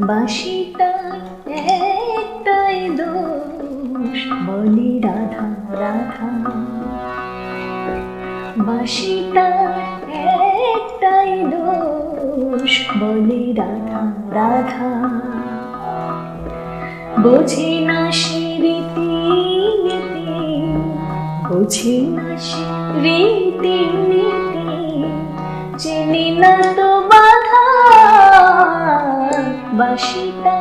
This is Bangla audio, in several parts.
বাসিটা একটাই দোষ, বলি রাধা রাধা। বাসিটা একটাই দোষ, বলি রাধা রাধা। বোঝে না সে রীতি নীতি বোঝে না সে রীতি নীতি চেনে না তো বাসিটা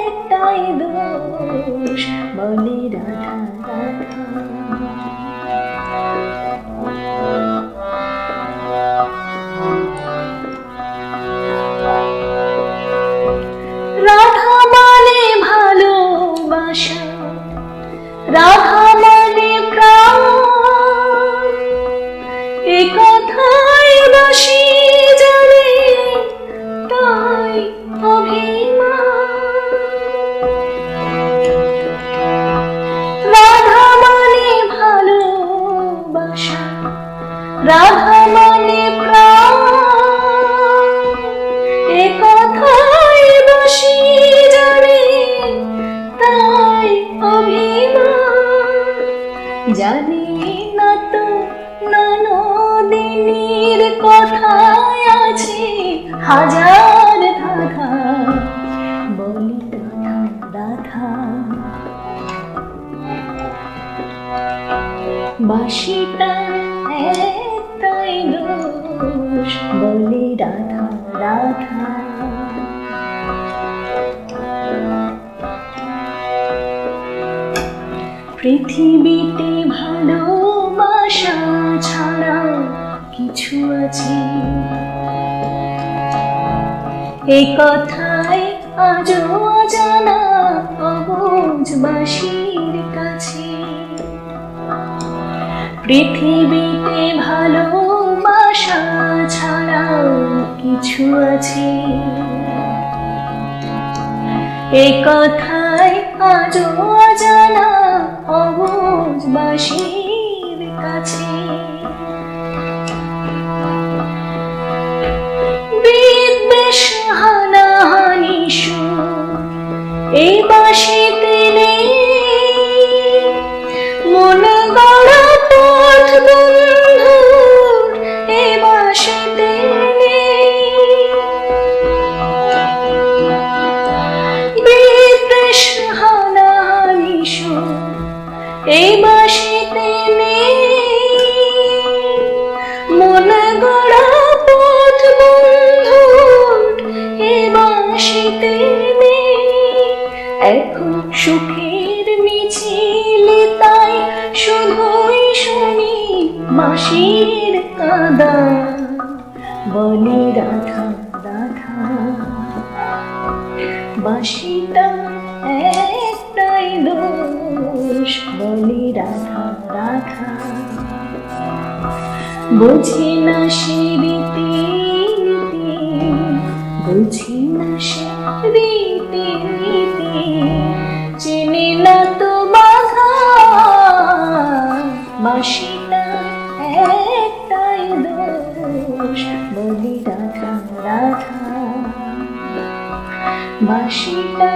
একটাই দোষ বলে রাধা রাধা জানি না তো ননদিনীর কথায় আছে হাজার ধাধা। বলি রাধা রাধা বাসিটা একটাই দোষ। বলি রাধা রাধা পৃথিবীতে ভালোবাসা ছাড়া কিছু আছে? এই কথাই আজও অজানা অবুঝবাসীর কাছে। পৃথিবীতে ভালোবাসা ছাড়া কিছু আছে? এ কথাই আজও অজানা অবুঝবাসীর কাছে। এই বাসিতে নেই। মন গড়া পথ বন্ধুর এ বাসিতে এখন সুখের মিছিল, তাই শুধুই শুনি মাসির কাদা। বলি, রাধা রাধা। বাসিটা দোষ বলি রাধা রাধা বুঝি না সে রীতি বুঝি না সে রীতি নীতি চেনে না তো বাধা বাসিটা একটাই দোষ বলি রাধা রাধা বাসিটা